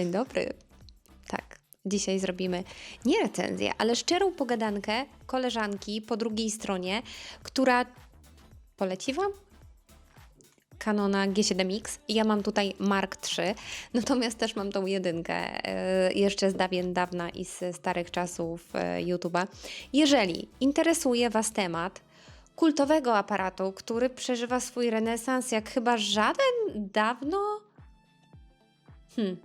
Dzień dobry. Tak, dzisiaj zrobimy nie recenzję, ale szczerą pogadankę koleżanki po drugiej stronie, która poleci Wam Canona G7X. Ja mam tutaj Mark III, natomiast też mam tą jedynkę e, jeszcze z dawien dawna i z starych czasów e, YouTube'a. Jeżeli interesuje Was temat kultowego aparatu, który przeżywa swój renesans jak chyba żaden dawno, Hmm.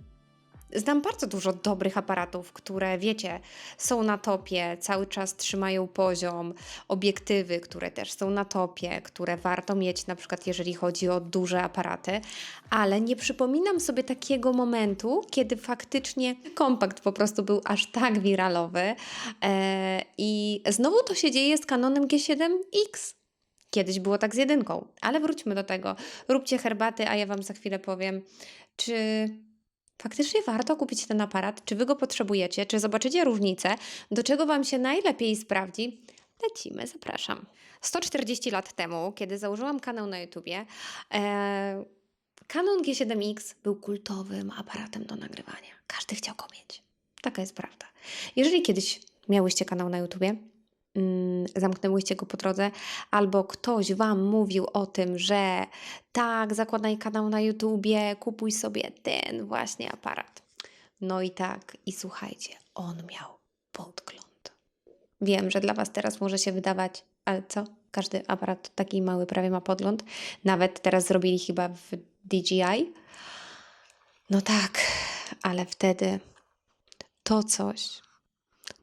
Znam bardzo dużo dobrych aparatów, które wiecie, są na topie, cały czas trzymają poziom, obiektywy, które też są na topie, które warto mieć, na przykład jeżeli chodzi o duże aparaty, ale nie przypominam sobie takiego momentu, kiedy faktycznie kompakt po prostu był aż tak wiralowy. E, I znowu to się dzieje z Canonem G7X. Kiedyś było tak z jedynką, ale wróćmy do tego. Róbcie herbaty, a ja Wam za chwilę powiem, czy faktycznie warto kupić ten aparat, czy Wy go potrzebujecie, czy zobaczycie różnicę, do czego Wam się najlepiej sprawdzi. Lecimy, zapraszam. 140 lat temu, kiedy założyłam kanał na YouTubie, e, Canon G7X był kultowym aparatem do nagrywania. Każdy chciał go mieć. Taka jest prawda. Jeżeli kiedyś miałyście kanał na YouTubie, zamknęłyście go po drodze, albo ktoś Wam mówił o tym, że tak, zakładaj kanał na YouTubie, kupuj sobie ten właśnie aparat. No i tak, i słuchajcie, on miał podgląd. Wiem, że dla Was teraz może się wydawać, ale co? Każdy aparat taki mały prawie ma podgląd. Nawet teraz zrobili chyba w DJI. No tak, ale wtedy to coś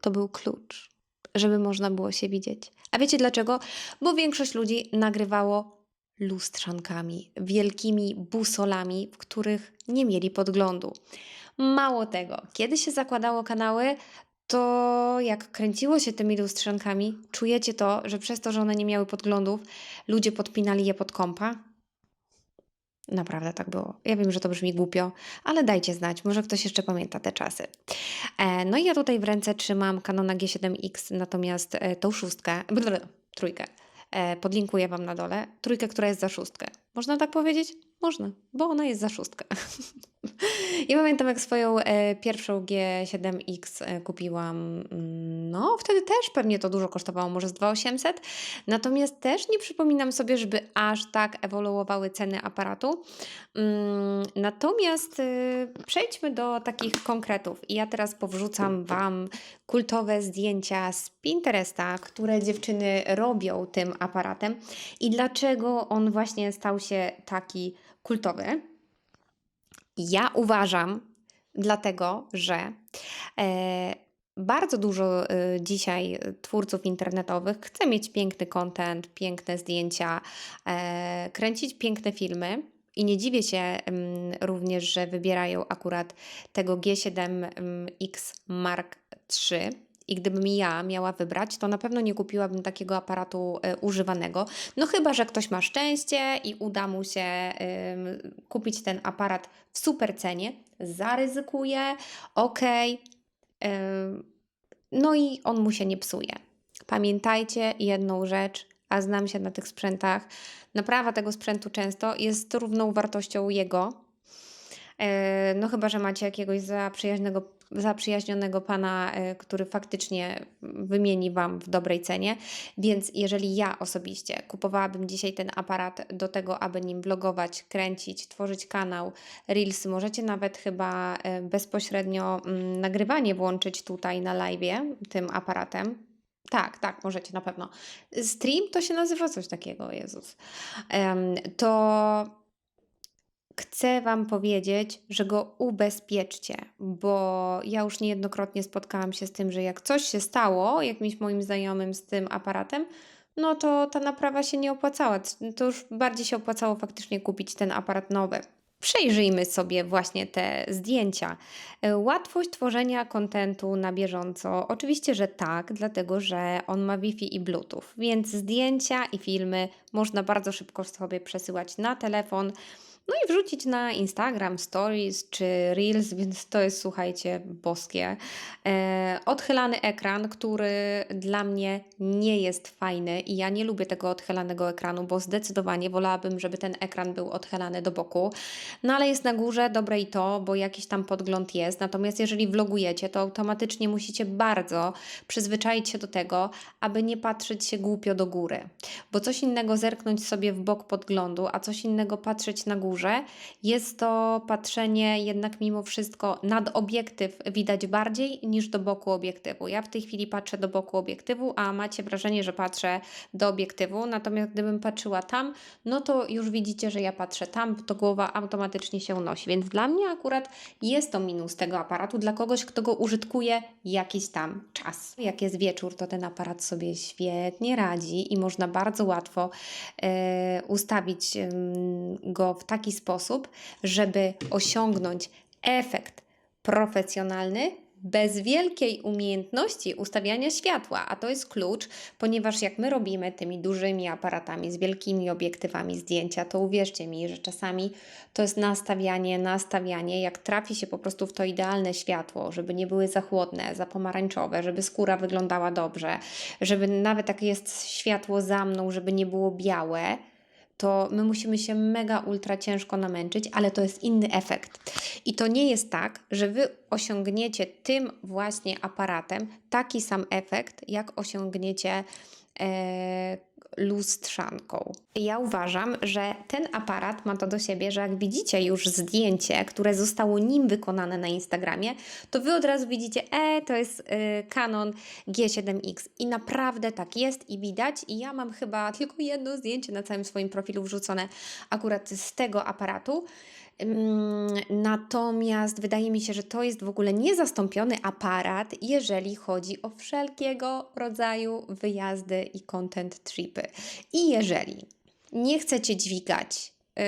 to był klucz, żeby można było się widzieć. A wiecie dlaczego? Bo większość ludzi nagrywało lustrzankami, wielkimi busolami, w których nie mieli podglądu. Mało tego, kiedy się zakładało kanały, to jak kręciło się tymi lustrzankami, czujecie to, że przez to, że one nie miały podglądów, ludzie podpinali je pod kompa. Naprawdę tak było. Ja wiem, że to brzmi głupio, ale dajcie znać, może ktoś jeszcze pamięta te czasy. E, no i ja tutaj w ręce trzymam Canona G7X, natomiast e, tą szóstkę, blablabla, trójkę, e, podlinkuję Wam na dole, trójkę, która jest za szóstkę. Można tak powiedzieć? Można, bo ona jest za szóstkę. Ja pamiętam, jak swoją pierwszą G7X e, kupiłam, mm, no wtedy też pewnie to dużo kosztowało, może z 2800, natomiast też nie przypominam sobie, żeby aż tak ewoluowały ceny aparatu. Mm, Natomiast y, przejdźmy do takich konkretów i ja teraz powrzucam Wam kultowe zdjęcia z Pinteresta, które dziewczyny robią tym aparatem i dlaczego on właśnie stał się taki kultowy. Ja uważam, dlatego że e, bardzo dużo e, dzisiaj twórców internetowych chce mieć piękny content, piękne zdjęcia, e, kręcić piękne filmy. I nie dziwię się mm, również, że wybierają akurat tego G7X Mark III. I gdybym ja miała wybrać, to na pewno nie kupiłabym takiego aparatu e, używanego. No chyba, że ktoś ma szczęście i uda mu się kupić ten aparat w super cenie, zaryzykuje, ok, no i on mu się nie psuje. Pamiętajcie jedną rzecz, a znam się na tych sprzętach. Naprawa tego sprzętu często jest równą wartością jego. E, No chyba, że macie jakiegoś zaprzyjaźnionego, zaprzyjaźnionego pana, e, który faktycznie wymieni Wam w dobrej cenie. Więc jeżeli ja osobiście kupowałabym dzisiaj ten aparat do tego, aby nim vlogować, kręcić, tworzyć kanał, reelsy, możecie nawet chyba e, bezpośrednio mm, nagrywanie włączyć tutaj na live tym aparatem. Tak, tak, możecie na pewno. Stream to się nazywa coś takiego, Jezus. To chcę Wam powiedzieć, że go ubezpieczcie, bo ja już niejednokrotnie spotkałam się z tym, że jak coś się stało jakimś moim znajomym z tym aparatem, no to ta naprawa się nie opłacała. To już bardziej się opłacało faktycznie kupić ten aparat nowy. Przejrzyjmy sobie właśnie te zdjęcia. E, Łatwość tworzenia kontentu na bieżąco. Oczywiście, że tak, dlatego że on ma Wi-Fi i Bluetooth, więc zdjęcia i filmy można bardzo szybko sobie przesyłać na telefon. No i wrzucić na Instagram, Stories czy Reels, więc to jest, słuchajcie, boskie. E, odchylany ekran, który dla mnie nie jest fajny i ja nie lubię tego odchylanego ekranu, bo zdecydowanie wolałabym, żeby ten ekran był odchylany do boku. No ale jest na górze, dobre i to, bo jakiś tam podgląd jest. Natomiast jeżeli vlogujecie, to automatycznie musicie bardzo przyzwyczaić się do tego, aby nie patrzeć się głupio do góry. Bo coś innego zerknąć sobie w bok podglądu, a coś innego patrzeć na Jest to patrzenie jednak mimo wszystko nad obiektyw widać bardziej niż do boku obiektywu. Ja w tej chwili patrzę do boku obiektywu, a macie wrażenie, że patrzę do obiektywu. Natomiast gdybym patrzyła tam, no to już widzicie, że ja patrzę tam, to głowa automatycznie się unosi. Więc dla mnie akurat jest to minus tego aparatu, dla kogoś, kto go użytkuje jakiś tam czas. Jak jest wieczór, to ten aparat sobie świetnie radzi i można bardzo łatwo e, ustawić go w taki sposób, żeby osiągnąć efekt profesjonalny bez wielkiej umiejętności ustawiania światła, a to jest klucz, ponieważ jak my robimy tymi dużymi aparatami z wielkimi obiektywami zdjęcia, to uwierzcie mi, że czasami to jest nastawianie, nastawianie, jak trafi się po prostu w to idealne światło, żeby nie były za chłodne, za pomarańczowe, żeby skóra wyglądała dobrze, żeby nawet jak jest światło za mną, żeby nie było białe, to my musimy się mega ultra ciężko namęczyć, ale to jest inny efekt. I to nie jest tak, że wy osiągniecie tym właśnie aparatem taki sam efekt, jak osiągniecie e, lustrzanką. Ja uważam, że ten aparat ma to do siebie, że jak widzicie już zdjęcie, które zostało nim wykonane na Instagramie, to wy od razu widzicie, e, to jest y, Canon G7X. I naprawdę tak jest i widać. I ja mam chyba tylko jedno zdjęcie na całym swoim profilu wrzucone akurat z tego aparatu. Natomiast wydaje mi się, że to jest w ogóle niezastąpiony aparat, jeżeli chodzi o wszelkiego rodzaju wyjazdy i content tripy. I jeżeli nie chcecie dźwigać y,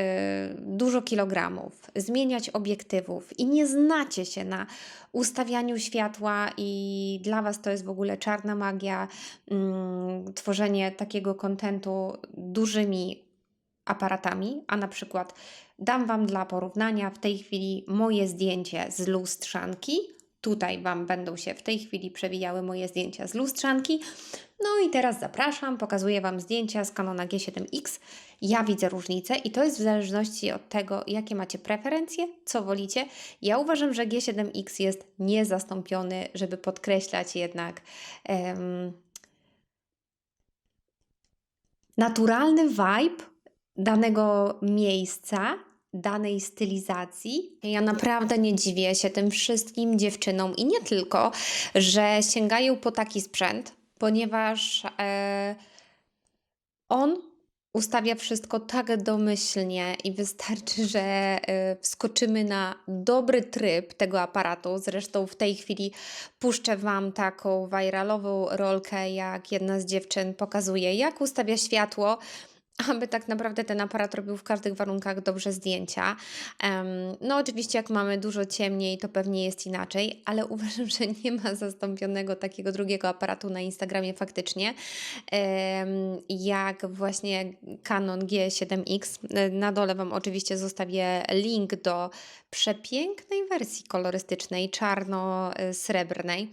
dużo kilogramów, zmieniać obiektywów i nie znacie się na ustawianiu światła i dla Was to jest w ogóle czarna magia, mm, tworzenie takiego kontentu dużymi aparatami, a na przykład dam Wam dla porównania w tej chwili moje zdjęcie z lustrzanki. Tutaj Wam będą się w tej chwili przewijały moje zdjęcia z lustrzanki. No i teraz zapraszam, pokazuję Wam zdjęcia z Canona G7X. Ja widzę różnicę i to jest w zależności od tego, jakie macie preferencje, co wolicie. Ja uważam, że G7X jest niezastąpiony, żeby podkreślać jednak em, naturalny vibe danego miejsca, danej stylizacji. Ja naprawdę nie dziwię się tym wszystkim dziewczynom i nie tylko, że sięgają po taki sprzęt, ponieważ e, on ustawia wszystko tak domyślnie i wystarczy, że e, wskoczymy na dobry tryb tego aparatu. Zresztą w tej chwili puszczę Wam taką viralową rolkę, jak jedna z dziewczyn pokazuje, jak ustawia światło aby tak naprawdę ten aparat robił w każdych warunkach dobrze zdjęcia. No, oczywiście, jak mamy dużo ciemniej, to pewnie jest inaczej, ale uważam, że nie ma zastąpionego takiego drugiego aparatu na Instagramie faktycznie, jak właśnie Canon G7X. E, Na dole Wam oczywiście zostawię link do przepięknej wersji kolorystycznej, czarno-srebrnej.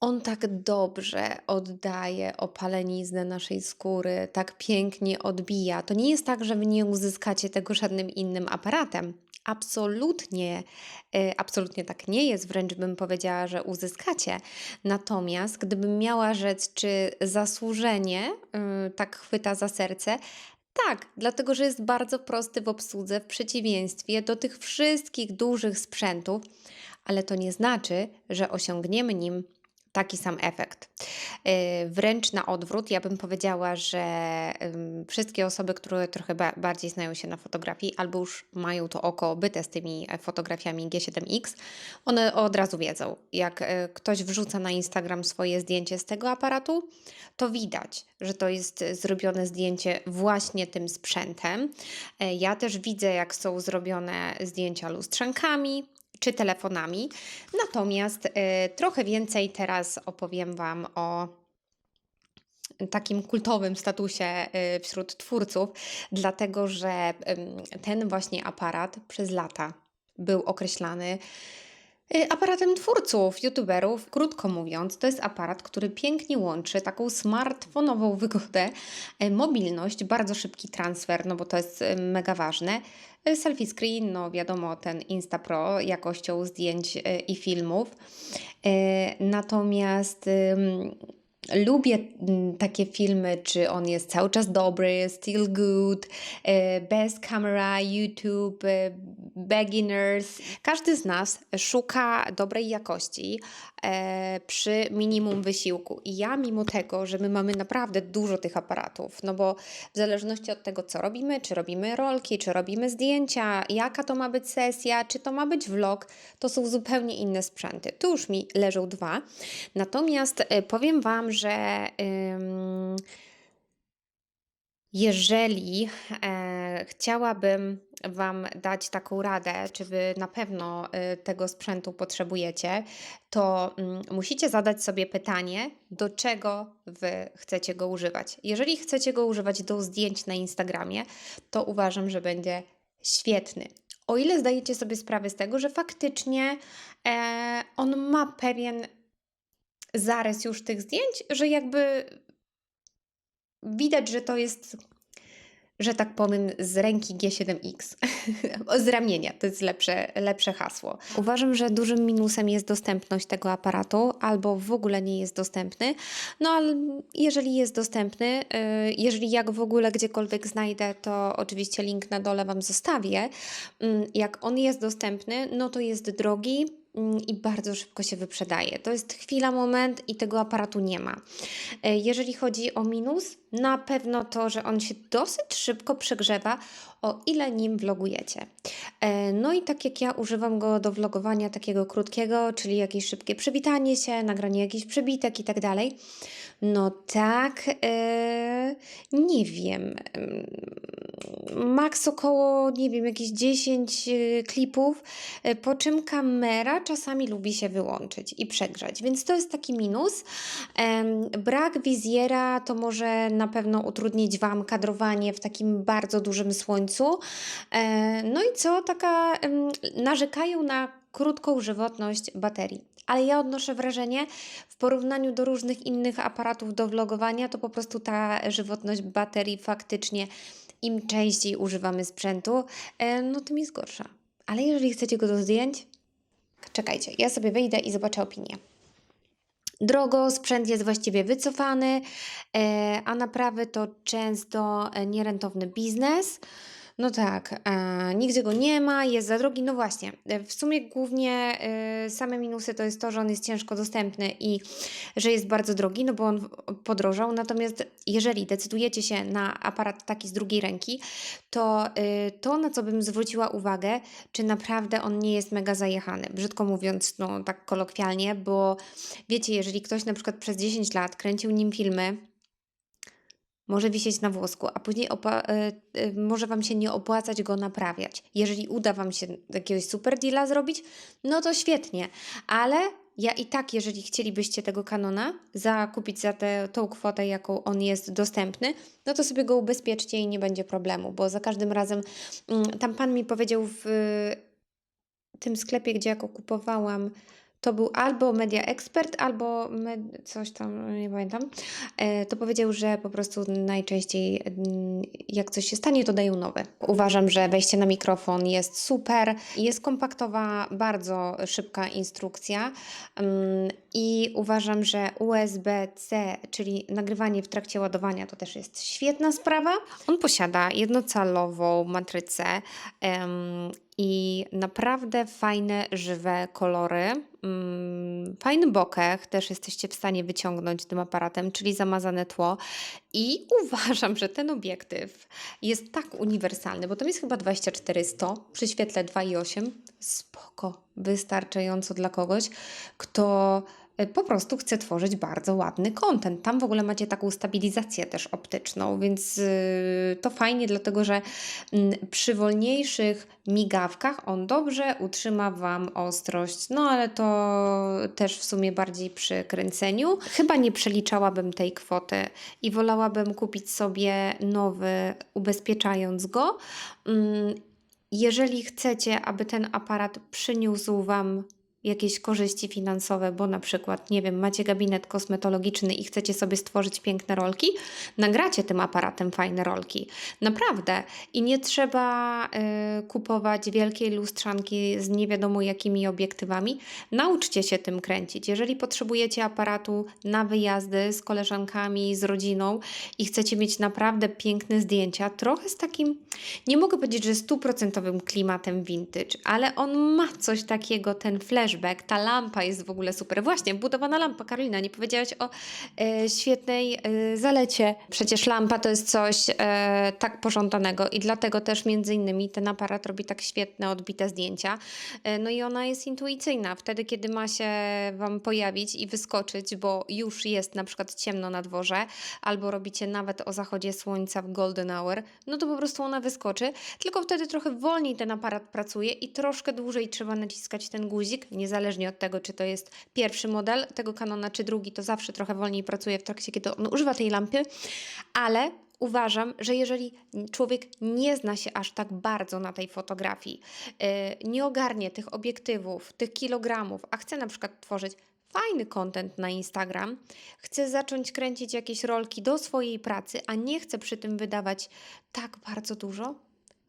On tak dobrze oddaje opaleniznę naszej skóry, tak pięknie odbija. To nie jest tak, że wy nie uzyskacie tego żadnym innym aparatem. Absolutnie, y, absolutnie tak nie jest, wręcz bym powiedziała, że uzyskacie. Natomiast gdybym miała rzec, czy zasłużenie y, tak chwyta za serce, tak, dlatego że jest bardzo prosty w obsłudze w przeciwieństwie do tych wszystkich dużych sprzętów, ale to nie znaczy, że osiągniemy nim taki sam efekt. Yy, Wręcz na odwrót, ja bym powiedziała, że wszystkie osoby, które trochę ba- bardziej znają się na fotografii albo już mają to oko byte z tymi e, fotografiami G7X, one od razu wiedzą. Jak e, ktoś wrzuca na Instagram swoje zdjęcie z tego aparatu, to widać, że to jest zrobione zdjęcie właśnie tym sprzętem. E, Ja też widzę, jak są zrobione zdjęcia lustrzankami czy telefonami. Natomiast y, trochę więcej teraz opowiem Wam o takim kultowym statusie y, wśród twórców, dlatego że ten właśnie aparat przez lata był określany aparatem twórców, youtuberów. Krótko mówiąc, to jest aparat, który pięknie łączy taką smartfonową wygodę, y, mobilność, bardzo szybki transfer, no bo to jest y, mega ważne. Y, Selfie screen, no wiadomo, ten Insta Pro jakością zdjęć y, i filmów. Y, Natomiast lubię mm, takie filmy, czy on jest cały czas dobry, still good, y, best camera, YouTube, y, beginners. Każdy z nas szuka dobrej jakości e, przy minimum wysiłku. I ja, mimo tego, że my mamy naprawdę dużo tych aparatów, no bo w zależności od tego, co robimy, czy robimy rolki, czy robimy zdjęcia, jaka to ma być sesja, czy to ma być vlog, to są zupełnie inne sprzęty. Tu już mi leżą dwa. Natomiast e, powiem Wam, że. jeżeli e, chciałabym Wam dać taką radę, czy Wy na pewno e, tego sprzętu potrzebujecie, to mm, musicie zadać sobie pytanie, do czego Wy chcecie go używać. Jeżeli chcecie go używać do zdjęć na Instagramie, to uważam, że będzie świetny. O ile zdajecie sobie sprawę z tego, że faktycznie e, on ma pewien zarys już tych zdjęć, że jakby widać, że to jest, że tak powiem, z ręki G7X. z ramienia, to jest lepsze, lepsze hasło. Uważam, że dużym minusem jest dostępność tego aparatu, albo w ogóle nie jest dostępny. No ale jeżeli jest dostępny, y, jeżeli jak w ogóle gdziekolwiek znajdę, to oczywiście link na dole Wam zostawię. Mm, Jak on jest dostępny, no to jest drogi, i bardzo szybko się wyprzedaje. To jest chwila, moment i tego aparatu nie ma. E, Jeżeli chodzi o minus, na pewno to, że on się dosyć szybko przegrzewa, o ile nim vlogujecie. E, No i tak jak ja używam go do vlogowania takiego krótkiego, czyli jakieś szybkie przywitanie się, nagranie jakichś przebitek i tak dalej, no tak, e, nie wiem, em, maks około, nie wiem, jakieś 10 e, klipów, e, po czym kamera czasami lubi się wyłączyć i przegrzać, więc to jest taki minus. Em, Brak wizjera to może na pewno utrudnić Wam kadrowanie w takim bardzo dużym słońcu. E, No i co, taka em, narzekają na krótką żywotność baterii. Ale ja odnoszę wrażenie, w porównaniu do różnych innych aparatów do vlogowania, to po prostu ta żywotność baterii faktycznie im częściej używamy sprzętu, e, no tym jest gorsza. Ale jeżeli chcecie go do zdjęć, czekajcie, ja sobie wejdę i zobaczę opinię. Drogo, sprzęt jest właściwie wycofany, e, a naprawy to często e, nierentowny biznes. No tak, e, nigdzie go nie ma, jest za drogi. No właśnie, e, w sumie głównie e, same minusy to jest to, że on jest ciężko dostępny i że jest bardzo drogi, no bo on podrożał. Natomiast jeżeli decydujecie się na aparat taki z drugiej ręki, to y, to, na co bym zwróciła uwagę, czy naprawdę on nie jest mega zajechany. Brzydko mówiąc, no tak kolokwialnie, bo wiecie, jeżeli ktoś na przykład przez 10 lat kręcił nim filmy, może wisieć na włosku, a później y, y, może Wam się nie opłacać go naprawiać. Jeżeli uda Wam się jakiegoś super deala zrobić, no to świetnie, ale ja i tak, jeżeli chcielibyście tego kanona zakupić za tę tą kwotę, jaką on jest dostępny, no to sobie go ubezpieczcie i nie będzie problemu, bo za każdym razem mm, tam pan mi powiedział w tym sklepie, gdzie ja go kupowałam, to był albo Media Expert, albo med... coś tam, nie pamiętam. E, to powiedział, że po prostu najczęściej mm, jak coś się stanie, to dają nowe. Uważam, że wejście na mikrofon jest super. Jest kompaktowa, bardzo szybka instrukcja mm, i uważam, że USB-C, czyli nagrywanie w trakcie ładowania, to też jest świetna sprawa. On posiada jednocalową matrycę i naprawdę fajne, żywe kolory. Mm, Fajny bokeh też jesteście w stanie wyciągnąć tym aparatem, czyli zamazane tło. I uważam, że ten obiektyw jest tak uniwersalny, bo to jest chyba 2400 przy świetle 2,8. Spoko, wystarczająco dla kogoś, kto po prostu chce tworzyć bardzo ładny content. Tam w ogóle macie taką stabilizację też optyczną, więc y, to fajnie, dlatego że mm, przy wolniejszych migawkach on dobrze utrzyma Wam ostrość, no ale to też w sumie bardziej przy kręceniu. Chyba nie przeliczałabym tej kwoty i wolałabym kupić sobie nowy, ubezpieczając go. Mm, Jeżeli chcecie, aby ten aparat przyniósł Wam jakieś korzyści finansowe, bo na przykład, nie wiem, macie gabinet kosmetologiczny i chcecie sobie stworzyć piękne rolki, nagracie tym aparatem fajne rolki. Naprawdę. I nie trzeba y, kupować wielkiej lustrzanki z nie wiadomo jakimi obiektywami. Nauczcie się tym kręcić. Jeżeli potrzebujecie aparatu na wyjazdy z koleżankami, z rodziną i chcecie mieć naprawdę piękne zdjęcia, trochę z takim, nie mogę powiedzieć, że stuprocentowym klimatem vintage, ale on ma coś takiego, ten flashback, ta lampa jest w ogóle super. Właśnie, budowana lampa, Karolina, nie powiedziałaś o e, świetnej e, zalecie. Przecież lampa to jest coś e, tak pożądanego i dlatego też między innymi ten aparat robi tak świetne, odbite zdjęcia. E, no i ona jest intuicyjna. Wtedy, kiedy ma się Wam pojawić i wyskoczyć, bo już jest na przykład ciemno na dworze, albo robicie nawet o zachodzie słońca w golden hour, no to po prostu ona wyskoczy. Tylko wtedy trochę wolniej ten aparat pracuje i troszkę dłużej trzeba naciskać ten guzik, niezależnie od tego, czy to jest pierwszy model tego Canona, czy drugi, to zawsze trochę wolniej pracuje w trakcie, kiedy on używa tej lampy, ale uważam, że jeżeli człowiek nie zna się aż tak bardzo na tej fotografii, yy, nie ogarnie tych obiektywów, tych kilogramów, a chce na przykład tworzyć fajny content na Instagram, chce zacząć kręcić jakieś rolki do swojej pracy, a nie chce przy tym wydawać tak bardzo dużo,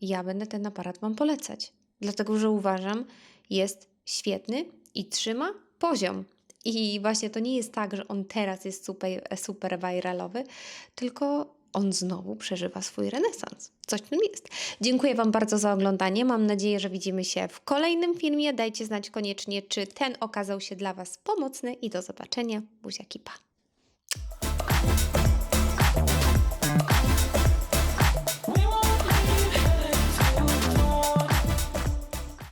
ja będę ten aparat Wam polecać. Dlatego, że uważam, jest świetny i trzyma poziom. I właśnie to nie jest tak, że on teraz jest super, super viralowy, tylko on znowu przeżywa swój renesans. Coś w tym jest. Dziękuję Wam bardzo za oglądanie. Mam nadzieję, że widzimy się w kolejnym filmie. Dajcie znać koniecznie, czy ten okazał się dla Was pomocny i do zobaczenia. Buziaki, pa!